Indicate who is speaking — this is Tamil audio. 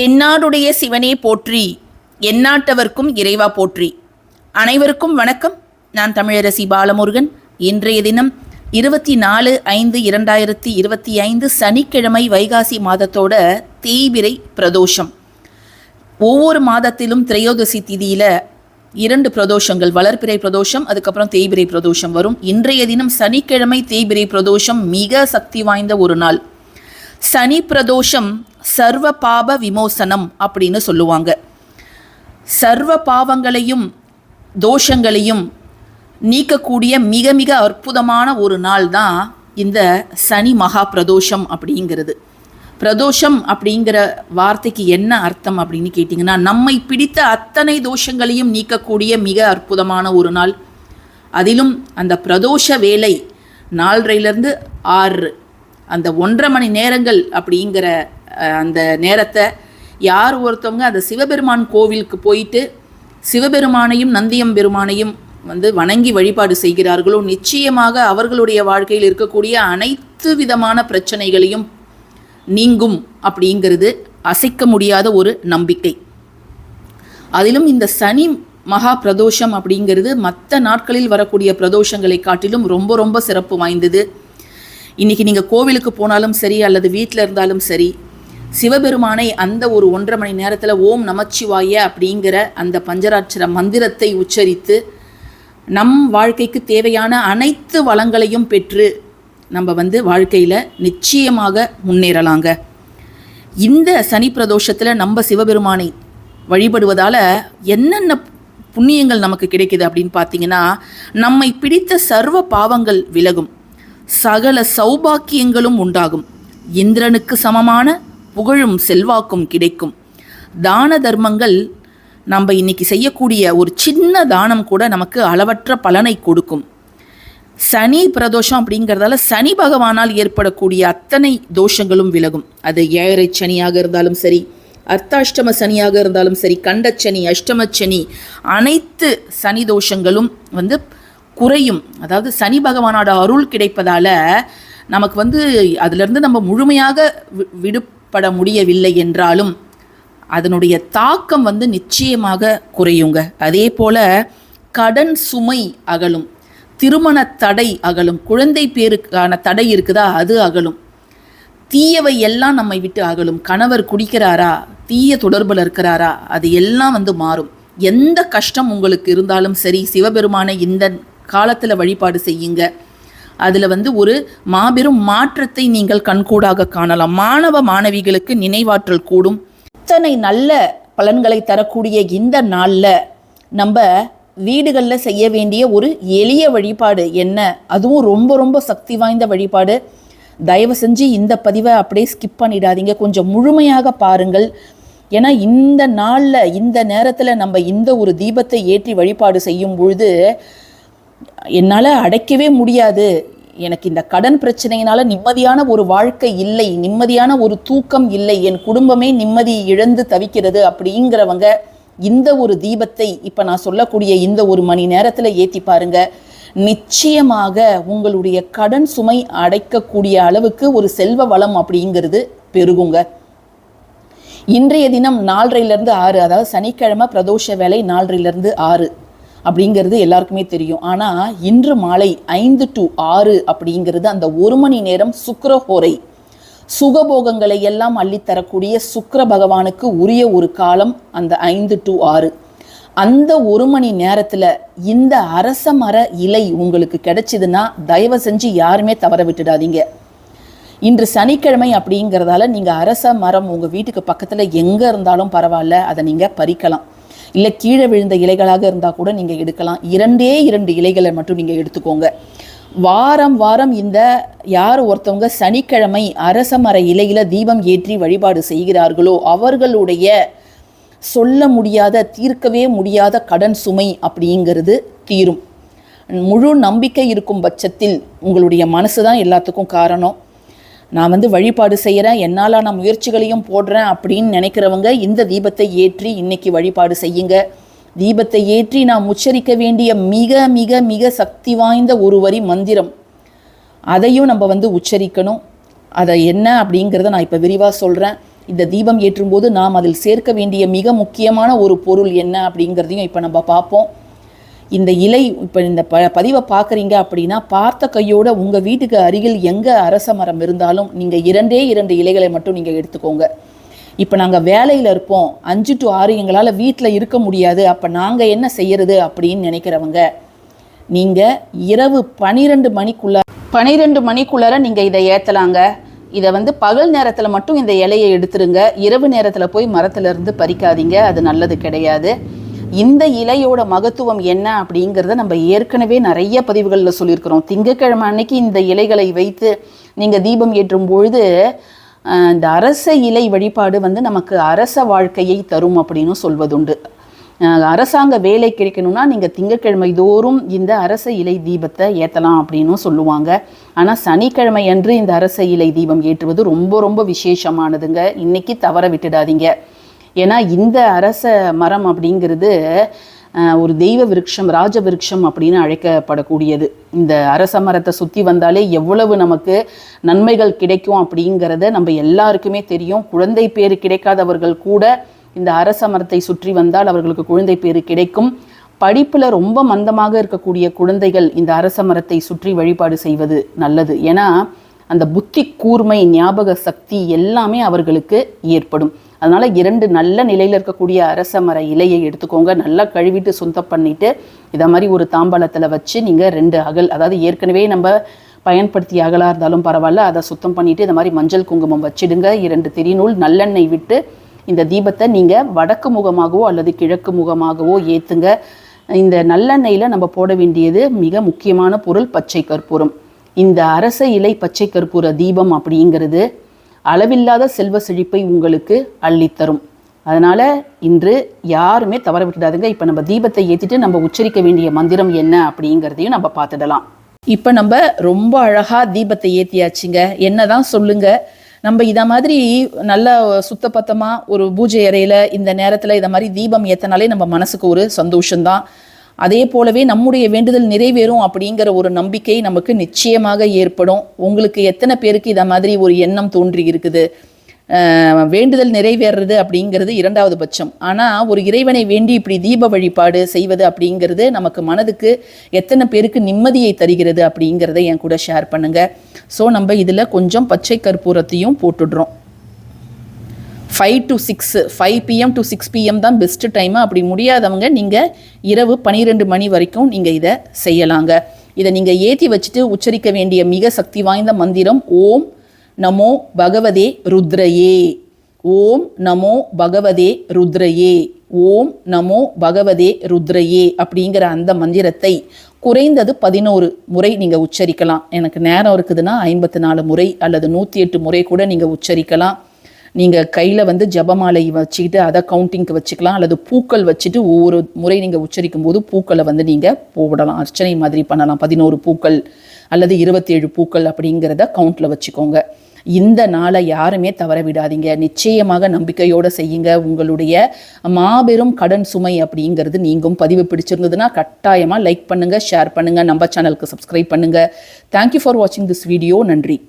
Speaker 1: தென்னாடுடைய சிவனே போற்றி. எந்நாட்டவர்க்கும் இறைவா போற்றி. அனைவருக்கும் வணக்கம். நான் தமிழரசி பாலமுருகன். இன்றைய தினம் இருபத்தி நாலு ஐந்து இரண்டாயிரத்தி இருபத்தி ஐந்து சனிக்கிழமை வைகாசி மாதத்தோட தேய்பிரை பிரதோஷம். ஒவ்வொரு மாதத்திலும் திரையோதசி திதியில இரண்டு பிரதோஷங்கள் வளர்பிறை பிரதோஷம் அதுக்கப்புறம் தேய்பிரை பிரதோஷம் வரும். இன்றைய தினம் சனிக்கிழமை தேய்பிரை பிரதோஷம் மிக சக்தி வாய்ந்த ஒரு நாள். சனி பிரதோஷம் சர்வ பாப விமோசனம் அப்படின்னு சொல்லுவாங்க. சர்வ பாவங்களையும் தோஷங்களையும் நீக்கக்கூடிய மிக மிக அற்புதமான ஒரு நாள் தான் இந்த சனி மகா பிரதோஷம் அப்படிங்கிறது. பிரதோஷம் அப்படிங்கிற வார்த்தைக்கு என்ன அர்த்தம் அப்படின்னு கேட்டிங்கன்னா நம்மை பிடித்த அத்தனை தோஷங்களையும் நீக்கக்கூடிய மிக அற்புதமான ஒரு நாள். அதிலும் அந்த பிரதோஷ வேலை நாலரைலேருந்து ஆறு அந்த ஒன்றரை மணி நேரங்கள் அப்படிங்கிற அந்த நேரத்தை யார் ஒருத்தவங்க அந்த சிவபெருமான் கோவிலுக்கு போயிட்டு சிவபெருமானையும் நந்தியம் பெருமானையும் வந்து வணங்கி வழிபாடு செய்கிறார்களோ நிச்சயமாக அவர்களுடைய வாழ்க்கையில் இருக்கக்கூடிய அனைத்து விதமான பிரச்சனைகளையும் நீங்கும் அப்படிங்கிறது அசைக்க முடியாத ஒரு நம்பிக்கை. அதிலும் இந்த சனி மகா பிரதோஷம் அப்படிங்கிறது மற்ற நாட்களில் வரக்கூடிய பிரதோஷங்களை காட்டிலும் ரொம்ப ரொம்ப சிறப்பு வாய்ந்தது. இன்னைக்கு நீங்கள் கோவிலுக்கு போனாலும் சரி அல்லது வீட்டில் இருந்தாலும் சரி சிவபெருமானை அந்த ஒரு ஒன்றரை மணி நேரத்தில் ஓம் நமச்சிவாய அப்படிங்கிற அந்த பஞ்சராட்சர மந்திரத்தை உச்சரித்து நம் வாழ்க்கைக்கு தேவையான அனைத்து வளங்களையும் பெற்று நம்ம வந்து வாழ்க்கையில் நிச்சயமாக முன்னேறலாங்க. இந்த சனி பிரதோஷத்தில் நம்ம சிவபெருமானை வழிபடுவதால் என்னென்ன புண்ணியங்கள் நமக்கு கிடைக்குது அப்படின்னு பார்த்தீங்கன்னா நம்மை பிடித்த சர்வ பாவங்கள் விலகும். சகல சௌபாக்கியங்களும் உண்டாகும். இந்திரனுக்கு சமமான புகழும் செல்வாக்கும் கிடைக்கும். தான தர்மங்கள் நம்ம இன்னைக்கு செய்யக்கூடிய ஒரு சின்ன தானம் கூட நமக்கு அளவற்ற பலனை கொடுக்கும். சனி பிரதோஷம் அப்படிங்கிறதால சனி பகவானால் ஏற்படக்கூடிய அத்தனை தோஷங்களும் விலகும். அது ஏழரை சனியாக இருந்தாலும் சரி அர்த்தாஷ்டம சனியாக இருந்தாலும் சரி கண்டச்சனி அஷ்டமச்சனி அனைத்து சனி தோஷங்களும் வந்து குறையும். அதாவது சனி பகவானோட அருள் கிடைப்பதால நமக்கு வந்து அதிலிருந்து நம்ம முழுமையாக விடு பட முடியவில்லை என்றாலும் அதனுடைய தாக்கம் வந்து நிச்சயமாக குறையுங்க. அதே போல கடன் சுமை அகலும் திருமண தடை அகலும் குழந்தை பேருக்கான தடை இருக்குதா? அது அகலும். தீயவை எல்லாம் நம்மை விட்டு அகலும். கணவர் குடிக்கிறாரா? தீய தொடர்பில் இருக்கிறாரா? அது எல்லாம் வந்து மாறும். எந்த கஷ்டம் உங்களுக்கு இருந்தாலும் சரி சிவபெருமானை இந்த காலத்தில் வழிபாடு செய்யுங்க. அதில் வந்து ஒரு மாபெரும் மாற்றத்தை நீங்கள் கண்கூடாக காணலாம். மாணவ மாணவிகளுக்கு நினைவாற்றல் கூடும். இத்தனை நல்ல பலன்களை தரக்கூடிய இந்த நாளில் நம்ம வீடுகளில் செய்ய வேண்டிய ஒரு எளிய வழிபாடு என்ன? அதுவும் ரொம்ப ரொம்ப சக்தி வாய்ந்த வழிபாடு. தயவு செஞ்சு இந்த பதிவை அப்படியே ஸ்கிப் பண்ணிடாதீங்க. கொஞ்சம் முழுமையாக பாருங்கள். ஏன்னா இந்த நாளில் இந்த நேரத்தில் நம்ம இந்த ஒரு தீபத்தை ஏற்றி வழிபாடு செய்யும் பொழுது என்னால் அடைக்கவே முடியாது. எனக்கு இந்த கடன் பிரச்சனையினால நிம்மதியான ஒரு வாழ்க்கை இல்லை நிம்மதியான ஒரு தூக்கம் இல்லை என் குடும்பமே நிம்மதி இழந்து தவிக்கிறது அப்படிங்கிறவங்க இந்த ஒரு தீபத்தை இப்போ நான் சொல்லக்கூடிய இந்த ஒரு மணி நேரத்தில் ஏற்றி பாருங்க. நிச்சயமாக உங்களுடைய கடன் சுமை அடைக்கக்கூடிய அளவுக்கு ஒரு செல்வ வளம் அப்படிங்கிறது பெருகுங்க. இன்றைய தினம் நாலரையிலேருந்து ஆறு அதாவது சனிக்கிழமை பிரதோஷ வேலை நாலரையிலேருந்து ஆறு. அப்படிங்கிறது எல்லாருக்குமே தெரியும். ஆனால் இன்று மாலை ஐந்து டு ஆறு அப்படிங்கிறது அந்த ஒரு மணி நேரம் சுக்கரஹோரை சுகபோகங்களை எல்லாம் அள்ளித்தரக்கூடிய சுக்கர பகவானுக்கு உரிய ஒரு காலம் அந்த ஐந்து டு ஆறு. அந்த ஒரு மணி நேரத்தில் இந்த அரச மர இலை உங்களுக்கு கிடைச்சிதுன்னா தயவு செஞ்சு யாருமே தவற விட்டுடாதீங்க. இன்று சனிக்கிழமை அப்படிங்கிறதால நீங்கள் அரச மரம் உங்கள் வீட்டுக்கு பக்கத்தில் எங்கே இருந்தாலும் பரவாயில்ல அதை நீங்கள் பறிக்கலாம். இல்லை கீழே விழுந்த இலைகளாக இருந்தால் கூட நீங்கள் எடுக்கலாம். இரண்டே இரண்டு இலைகளை மட்டும் நீங்கள் எடுத்துக்கோங்க. வாரம் வாரம் இந்த யார் ஒருத்தவங்க சனிக்கிழமை அரச மர இலையில் தீபம் ஏற்றி வழிபாடு செய்கிறார்களோ அவர்களுடைய சொல்ல முடியாத தீர்க்கவே முடியாத கடன் சுமை அப்படிங்கிறது தீரும். முழு நம்பிக்கை இருக்கும் பட்சத்தில் உங்களுடைய மனசு தான் எல்லாத்துக்கும் காரணம். நான் வந்து வழிபாடு செய்கிறேன் என்னாலான முயற்சிகளையும் போடுறேன் அப்படின்னு நினைக்கிறவங்க இந்த தீபத்தை ஏற்றி இன்னைக்கு வழிபாடு செய்யுங்க. தீபத்தை ஏற்றி நாம் உச்சரிக்க வேண்டிய மிக மிக மிக சக்தி வாய்ந்த ஒரு வரி மந்திரம். அதையும் நம்ம வந்து உச்சரிக்கணும். அதை என்ன அப்படிங்கிறத நான் இப்போ விரிவாக சொல்கிறேன் இந்த தீபம் ஏற்றும்போது நாம் அதில் சேர்க்க வேண்டிய மிக முக்கியமான ஒரு பொருள் என்ன அப்படிங்கிறதையும் இப்போ நம்ம பார்ப்போம். இந்த இலை இப்போ இந்த ப பதிவை பார்க்குறீங்க அப்படின்னா பார்த்த கையோட உங்கள் வீட்டுக்கு அருகில் எங்கே அரச மரம் இருந்தாலும் நீங்கள் இரண்டே இரண்டு இலைகளை மட்டும் நீங்கள் எடுத்துக்கோங்க. இப்போ நாங்கள் வேலையில் இருப்போம். அஞ்சு டு ஆறு எங்களால் வீட்டில் இருக்க முடியாது. அப்போ நாங்கள் என்ன செய்யறது அப்படின்னு நினைக்கிறவங்க நீங்கள் இரவு பனிரெண்டு மணிக்குள்ள பனிரெண்டு மணிக்குள்ளார நீங்கள் இதை ஏற்றலாங்க இதை வந்து பகல் நேரத்தில் மட்டும் இந்த இலையை எடுத்துருங்க. இரவு நேரத்தில் போய் மரத்துலேருந்து பறிக்காதீங்க. அது நல்லது கிடையாது. இந்த இலையோட மகத்துவம் என்ன அப்படிங்கிறத நம்ம ஏற்கனவே நிறைய பதிவுகளில் சொல்லியிருக்கிறோம். திங்கக்கிழமை அன்னைக்கு இந்த இலைகளை வைத்து நீங்கள் தீபம் ஏற்றும் பொழுது இந்த அரச இலை வழிபாடு வந்து நமக்கு அரச வாழ்க்கையை தரும் அப்படின்னு சொல்வதுண்டு. அரசாங்க வேலை கிடைக்கணும்னா நீங்கள் திங்கட்கிழமை தோறும் இந்த அரச இலை தீபத்தை ஏற்றலாம் அப்படின்னும் சொல்லுவாங்க. ஆனால் சனிக்கிழமை அன்று இந்த அரச இலை தீபம் ஏற்றுவது ரொம்ப ரொம்ப விசேஷமானதுங்க. இன்னைக்கு தவற விட்டுடாதீங்க. ஏன்னா இந்த அரச மரம் அப்படிங்கிறது ஒரு தெய்வ விருட்சம் ராஜ விருட்சம் அப்படின்னு அழைக்கப்படக்கூடியது. இந்த அரச மரத்தை சுற்றி வந்தாலே எவ்வளவு நமக்கு நன்மைகள் கிடைக்கும் அப்படிங்கிறத நம்ம எல்லாருக்குமே தெரியும். குழந்தை பேர் கிடைக்காதவர்கள் கூட இந்த அரச மரத்தை சுற்றி வந்தால் அவர்களுக்கு குழந்தை பேர் கிடைக்கும். படிப்பில் ரொம்ப மந்தமாக இருக்கக்கூடிய குழந்தைகள் இந்த அரச மரத்தை சுற்றி வழிபாடு செய்வது நல்லது. ஏன்னா அந்த புத்தி கூர்மை ஞாபக சக்தி எல்லாமே அவர்களுக்கு ஏற்படும். அதனால் இரண்டு நல்ல நிலையில் இருக்கக்கூடிய அரச மர இலையை எடுத்துக்கோங்க. நல்லா கழுவிட்டு சுத்தம் பண்ணிவிட்டு இதை மாதிரி ஒரு தாம்பாளத்தில் வச்சு நீங்கள் ரெண்டு அகல் அதாவது ஏற்கனவே நம்ம பயன்படுத்திய அகலாக இருந்தாலும் பரவாயில்ல அதை சுத்தம் பண்ணிவிட்டு இந்த மாதிரி மஞ்சள் குங்குமம் வச்சிடுங்க. இரண்டு திரிநூல் நல்லெண்ணெய் விட்டு இந்த தீபத்தை நீங்கள் வடக்கு முகமாகவோ அல்லது கிழக்கு முகமாகவோ ஏற்றுங்க இந்த நல்லெண்ணெயில் நம்ம போட வேண்டியது மிக முக்கியமான பொருள் பச்சை கற்பூரம். இந்த அரச இலை பச்சை கற்பூர தீபம் அப்படிங்கிறது அளவில்லாத செல்வ செழிப்பை உங்களுக்கு அள்ளித்தரும். அதனால் இன்று யாருமே தவற விட்டுடாதுங்க. இப்போ நம்ம தீபத்தை ஏற்றிட்டு நம்ம உச்சரிக்க வேண்டிய மந்திரம் என்ன அப்படிங்கிறதையும் நம்ம பார்த்துடலாம். இப்போ நம்ம ரொம்ப அழகாக தீபத்தை ஏற்றியாச்சுங்க என்னதான் சொல்லுங்கள் நம்ம இதை மாதிரி நல்ல சுத்தப்பத்தமாக ஒரு பூஜை அறையில் இந்த நேரத்தில் இதை மாதிரி தீபம் ஏற்றினாலே நம்ம மனசுக்கு ஒரு சந்தோஷம்தான். அதே போலவே நம்முடைய வேண்டுதல் நிறைவேறும் அப்படிங்கிற ஒரு நம்பிக்கை நமக்கு நிச்சயமாக ஏற்படும். உங்களுக்கு எத்தனை பேருக்கு இதை மாதிரி ஒரு எண்ணம் தோன்றி இருக்குது? வேண்டுதல் நிறைவேறது அப்படிங்கிறது இரண்டாவது பட்சம். ஆனால் ஒரு இறைவனை வேண்டி இப்படி தீப வழிபாடு செய்வது அப்படிங்கிறது நமக்கு மனதுக்கு எத்தனை பேருக்கு நிம்மதியை தருகிறது அப்படிங்கிறத என் கூட ஷேர் பண்ணுங்கள் ஸோ நம்ம இதில் கொஞ்சம் பச்சை கற்பூரத்தையும் போட்டுடுறோம். Five to six five PM to six PM தான் பெஸ்ட் டைமு அப்படி முடியாதவங்க நீங்கள் இரவு பன்னிரெண்டு மணி வரைக்கும் நீங்கள் இதை செய்யலாங்க. இதை நீங்கள் ஏற்றி வச்சுட்டு உச்சரிக்க வேண்டிய மிக சக்தி வாய்ந்த மந்திரம் ஓம் நமோ பகவதே ருத்ரயே. ஓம் நமோ பகவதே ருத்ரயே. ஓம் நமோ பகவதே ருத்ரயே அப்படிங்கிற அந்த மந்திரத்தை குறைந்தது பதினோரு முறை நீங்கள் உச்சரிக்கலாம். எனக்கு நேரம் இருக்குதுன்னா ஐம்பத்தி நாலு முறை அல்லது நூற்றி எட்டு முறை கூட நீங்கள் உச்சரிக்கலாம். நீங்கள் கையில் வந்து ஜபமாலை வச்சுக்கிட்டு அதை கவுண்டிங்க்கு வச்சுக்கலாம். அல்லது பூக்கள் வச்சுட்டு ஒவ்வொரு முறை நீங்கள் உச்சரிக்கும் போது பூக்களை வந்து நீங்கள் போடலாம். அர்ச்சனை மாதிரி பண்ணலாம். பதினோரு பூக்கள் அல்லது இருபத்தேழு பூக்கள் அப்படிங்கிறத கவுண்டில் வச்சுக்கோங்க. இந்த நாளை யாருமே தவற விடாதீங்க. நிச்சயமாக நம்பிக்கையோடு செய்யுங்க. உங்களுடைய மாபெரும் கடன் சுமை அப்படிங்கிறது நீங்கும். பதிவு பிடிச்சிருந்ததுன்னா கட்டாயமாக லைக் பண்ணுங்கள் ஷேர் பண்ணுங்கள் நம்ம சேனலுக்கு சப்ஸ்கிரைப் பண்ணுங்கள் தேங்க்யூ ஃபார் வாட்சிங் திஸ் வீடியோ நன்றி.